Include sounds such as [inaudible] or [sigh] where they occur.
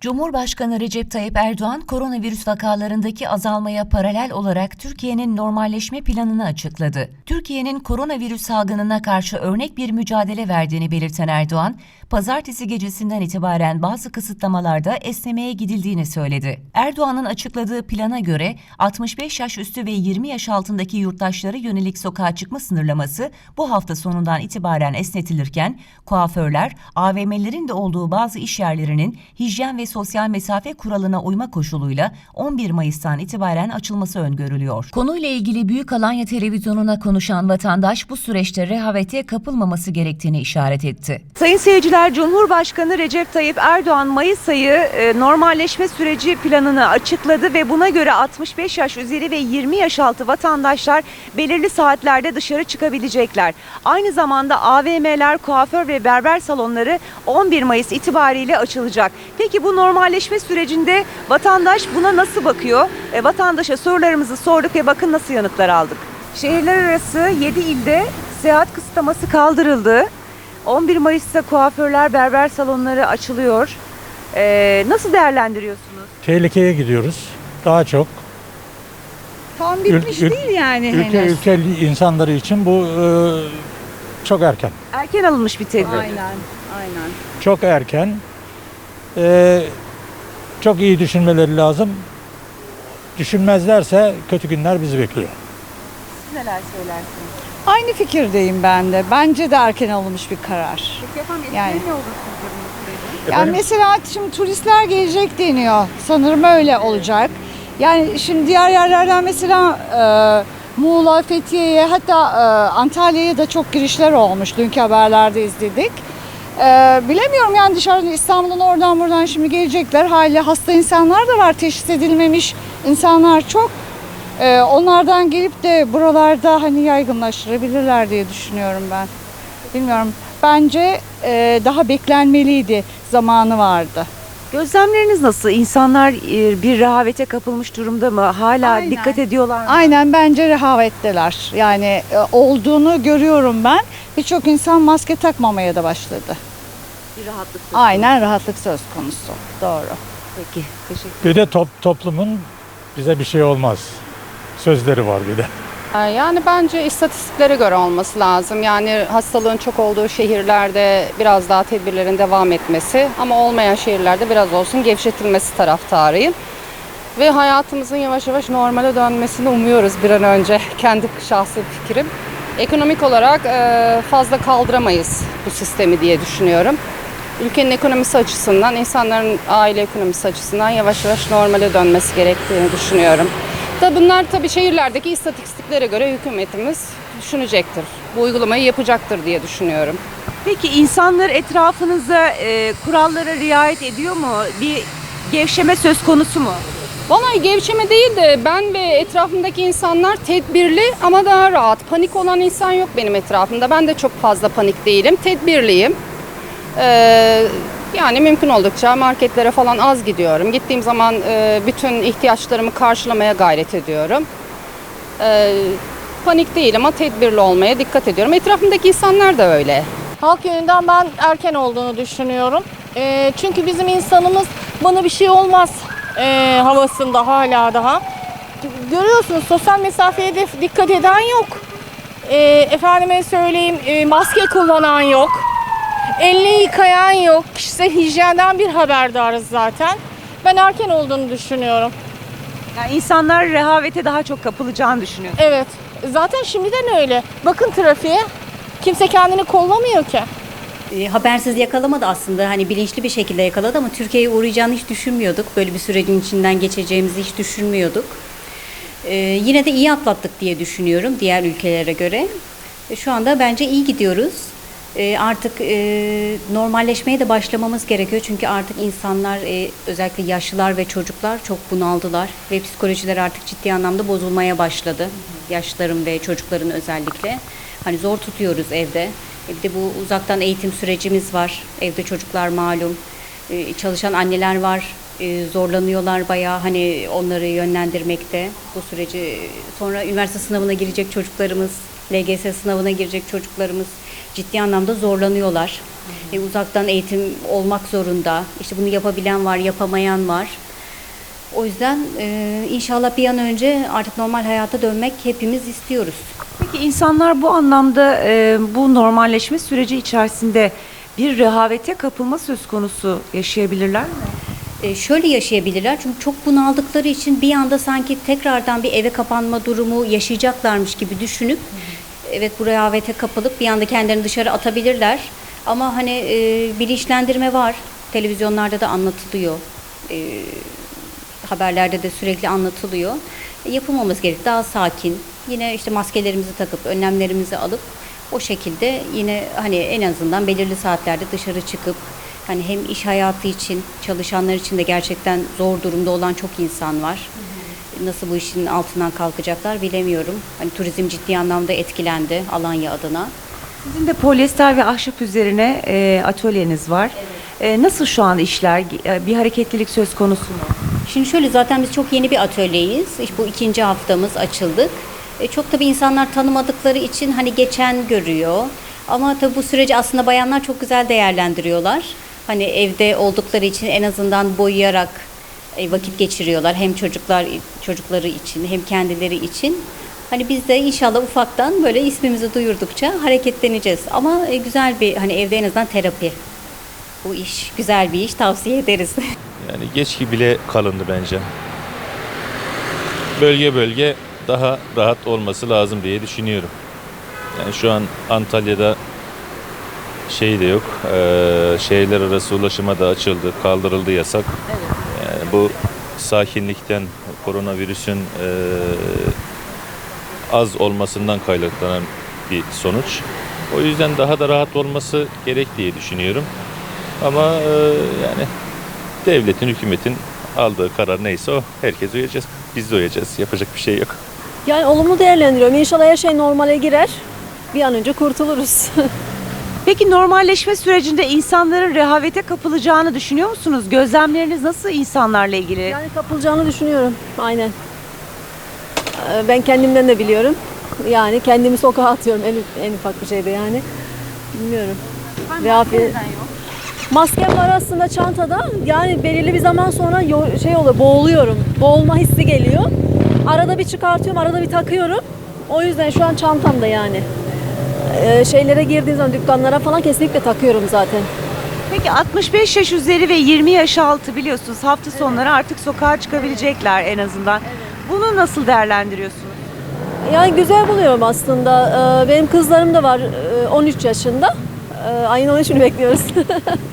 Cumhurbaşkanı Recep Tayyip Erdoğan, koronavirüs vakalarındaki azalmaya paralel olarak Türkiye'nin normalleşme planını açıkladı. Türkiye'nin koronavirüs salgınına karşı örnek bir mücadele verdiğini belirten Erdoğan, pazartesi gecesinden itibaren bazı kısıtlamalarda esnemeye gidildiğini söyledi. Erdoğan'ın açıkladığı plana göre 65 yaş üstü ve 20 yaş altındaki yurttaşlara yönelik sokağa çıkma sınırlaması bu hafta sonundan itibaren esnetilirken kuaförler, AVM'lerin de olduğu bazı iş yerlerinin hijyen ve sosyal mesafe kuralına uyma koşuluyla 11 Mayıs'tan itibaren açılması öngörülüyor. Konuyla ilgili Büyük Alanya Televizyonu'na konuşan vatandaş bu süreçte rehavete kapılmaması gerektiğini işaret etti. Sayın seyirciler Cumhurbaşkanı Recep Tayyip Erdoğan Mayıs ayı e, normalleşme süreci planını açıkladı ve buna göre 65 yaş üzeri ve 20 yaş altı vatandaşlar belirli saatlerde dışarı çıkabilecekler. Aynı zamanda AVM'ler, kuaför ve berber salonları 11 Mayıs itibariyle açılacak. Peki bu normalleşme sürecinde vatandaş buna nasıl bakıyor? E, vatandaşa sorularımızı sorduk ve bakın nasıl yanıtlar aldık. Şehirler arası 7 ilde seyahat kısıtlaması kaldırıldı. 11 Mayıs'ta kuaförler, berber salonları açılıyor. Ee, nasıl değerlendiriyorsunuz? tehlikeye gidiyoruz. Daha çok Tam bitmiş Ül- ül- değil yani ülke henüz. ülke insanları için bu e, çok erken. Erken alınmış bir tedbir. Aynen, aynen. Çok erken. E, çok iyi düşünmeleri lazım. Düşünmezlerse kötü günler bizi bekliyor. Siz neler söylersiniz? Aynı fikirdeyim ben de. Bence de erken alınmış bir karar. Peki efendim Yani- ne olur sizce bu sürecin? Yani mesela şimdi turistler gelecek deniyor. Sanırım öyle olacak. Yani şimdi diğer yerlerden mesela e, Muğla, Fethiye'ye hatta e, Antalya'ya da çok girişler olmuş. Dünkü haberlerde izledik. E, bilemiyorum yani dışarıdan İstanbul'dan oradan buradan şimdi gelecekler. Hali hasta insanlar da var. Teşhis edilmemiş insanlar çok. E, onlardan gelip de buralarda hani yaygınlaştırabilirler diye düşünüyorum ben. Bilmiyorum. Bence e, daha beklenmeliydi. Zamanı vardı. Gözlemleriniz nasıl? İnsanlar e, bir rehavete kapılmış durumda mı? Hala Aynen. dikkat ediyorlar mı? Aynen bence rehavetteler. Yani e, olduğunu görüyorum ben. Birçok insan maske takmamaya da başladı. Bir rahatlık. söz Aynen rahatlık söz konusu. Doğru. Peki. Teşekkür Bir de top, toplumun bize bir şey olmaz. Sözleri var bir de. Ee, Yani bence istatistiklere göre olması lazım. Yani hastalığın çok olduğu şehirlerde biraz daha tedbirlerin devam etmesi ama olmayan şehirlerde biraz olsun gevşetilmesi taraftarıyım. Ve hayatımızın yavaş yavaş normale dönmesini umuyoruz bir an önce. [laughs] Kendi şahsi fikrim. Ekonomik olarak e, fazla kaldıramayız bu sistemi diye düşünüyorum. Ülkenin ekonomisi açısından, insanların aile ekonomisi açısından yavaş yavaş normale dönmesi gerektiğini düşünüyorum. Da bunlar tabii şehirlerdeki istatistiklere göre hükümetimiz düşünecektir. Bu uygulamayı yapacaktır diye düşünüyorum. Peki insanlar etrafınızda e, kurallara riayet ediyor mu? Bir gevşeme söz konusu mu? Vallahi gevşeme değil de ben ve etrafımdaki insanlar tedbirli ama daha rahat. Panik olan insan yok benim etrafımda. Ben de çok fazla panik değilim. Tedbirliyim. Ee, yani mümkün oldukça marketlere falan az gidiyorum. Gittiğim zaman e, bütün ihtiyaçlarımı karşılamaya gayret ediyorum. Ee, panik değil ama tedbirli olmaya dikkat ediyorum. Etrafımdaki insanlar da öyle. Halk yönünden ben erken olduğunu düşünüyorum. Ee, çünkü bizim insanımız bana bir şey olmaz ee, havasında hala daha. Görüyorsunuz sosyal mesafeye de dikkat eden yok. Efendime söyleyeyim e, maske kullanan yok. Elini yıkayan yok. Kişisel hijyenden bir haberdarız zaten. Ben erken olduğunu düşünüyorum. Yani insanlar rehavete daha çok kapılacağını düşünüyor. Evet. Zaten şimdiden öyle. Bakın trafiğe. Kimse kendini kollamıyor ki. E, habersiz yakalamadı aslında. Hani bilinçli bir şekilde yakaladı ama Türkiye'ye uğrayacağını hiç düşünmüyorduk. Böyle bir sürecin içinden geçeceğimizi hiç düşünmüyorduk. E, yine de iyi atlattık diye düşünüyorum diğer ülkelere göre. E, şu anda bence iyi gidiyoruz. E, artık e, normalleşmeye de başlamamız gerekiyor. Çünkü artık insanlar e, özellikle yaşlılar ve çocuklar çok bunaldılar. Ve psikolojiler artık ciddi anlamda bozulmaya başladı. Yaşlıların ve çocukların özellikle. Hani zor tutuyoruz evde. E, Bir de bu uzaktan eğitim sürecimiz var. Evde çocuklar malum. E, Çalışan anneler var. Zorlanıyorlar bayağı hani onları yönlendirmekte bu süreci. Sonra üniversite sınavına girecek çocuklarımız, LGS sınavına girecek çocuklarımız ciddi anlamda zorlanıyorlar. E, uzaktan eğitim olmak zorunda. İşte bunu yapabilen var, yapamayan var. O yüzden e, inşallah bir an önce artık normal hayata dönmek hepimiz istiyoruz. Peki insanlar bu anlamda e, bu normalleşme süreci içerisinde bir rehavete kapılma söz konusu yaşayabilirler mi? E, şöyle yaşayabilirler çünkü çok bunaldıkları için bir anda sanki tekrardan bir eve kapanma durumu yaşayacaklarmış gibi düşünüp evet bu rehavete kapılıp bir anda kendilerini dışarı atabilirler. Ama hani e, bilinçlendirme var. Televizyonlarda da anlatılıyor. E, haberlerde de sürekli anlatılıyor. Yapılmamız gerek. Daha sakin. Yine işte maskelerimizi takıp, önlemlerimizi alıp o şekilde yine hani en azından belirli saatlerde dışarı çıkıp hani hem iş hayatı için, çalışanlar için de gerçekten zor durumda olan çok insan var. Nasıl bu işin altından kalkacaklar bilemiyorum. Hani turizm ciddi anlamda etkilendi Alanya adına. Sizin de polyester ve ahşap üzerine e, atölyeniz var. E, nasıl şu an işler? E, bir hareketlilik söz konusu mu? Şimdi şöyle zaten biz çok yeni bir atölyeyiz. İşte bu ikinci haftamız açıldık. E, çok tabii insanlar tanımadıkları için hani geçen görüyor. Ama tabii bu süreci aslında bayanlar çok güzel değerlendiriyorlar. Hani evde oldukları için en azından boyayarak vakit geçiriyorlar. Hem çocuklar çocukları için hem kendileri için. Hani biz de inşallah ufaktan böyle ismimizi duyurdukça hareketleneceğiz. Ama e, güzel bir hani evde en azından terapi. Bu iş güzel bir iş tavsiye ederiz. [laughs] Yani geç bile kalındı bence. Bölge bölge daha rahat olması lazım diye düşünüyorum. Yani şu an Antalya'da şey de yok. eee, şehirler arası ulaşıma da açıldı, kaldırıldı yasak. Yani bu sakinlikten koronavirüsün eee, az olmasından kaynaklanan bir sonuç. O yüzden daha da rahat olması gerek diye düşünüyorum. Ama eee, yani devletin, hükümetin aldığı karar neyse o. Herkes uyacağız. Biz de uyacağız. Yapacak bir şey yok. Yani olumlu değerlendiriyorum. İnşallah her şey normale girer. Bir an önce kurtuluruz. [laughs] Peki normalleşme sürecinde insanların rehavete kapılacağını düşünüyor musunuz? Gözlemleriniz nasıl insanlarla ilgili? yani kapılacağını düşünüyorum. Aynen. Ee, Ben kendimden de biliyorum. Yani kendimi sokağa atıyorum en, en ufak bir şeyde yani. Bilmiyorum. Rehafe... Maskem var aslında çantada. Yani belirli bir zaman sonra şey oluyor, boğuluyorum. Boğulma hissi geliyor. Arada bir çıkartıyorum, arada bir takıyorum. O yüzden şu an çantamda yani. Ee, şeylere girdiğim zaman dükkanlara falan kesinlikle takıyorum zaten. Peki 65 yaş üzeri ve 20 yaş altı biliyorsunuz hafta sonları artık sokağa çıkabilecekler en azından. Bunu nasıl değerlendiriyorsunuz? Yani güzel buluyorum aslında. Ee, Benim kızlarım da var e, 13 yaşında. Ee, Ayın 13'ünü bekliyoruz. [laughs]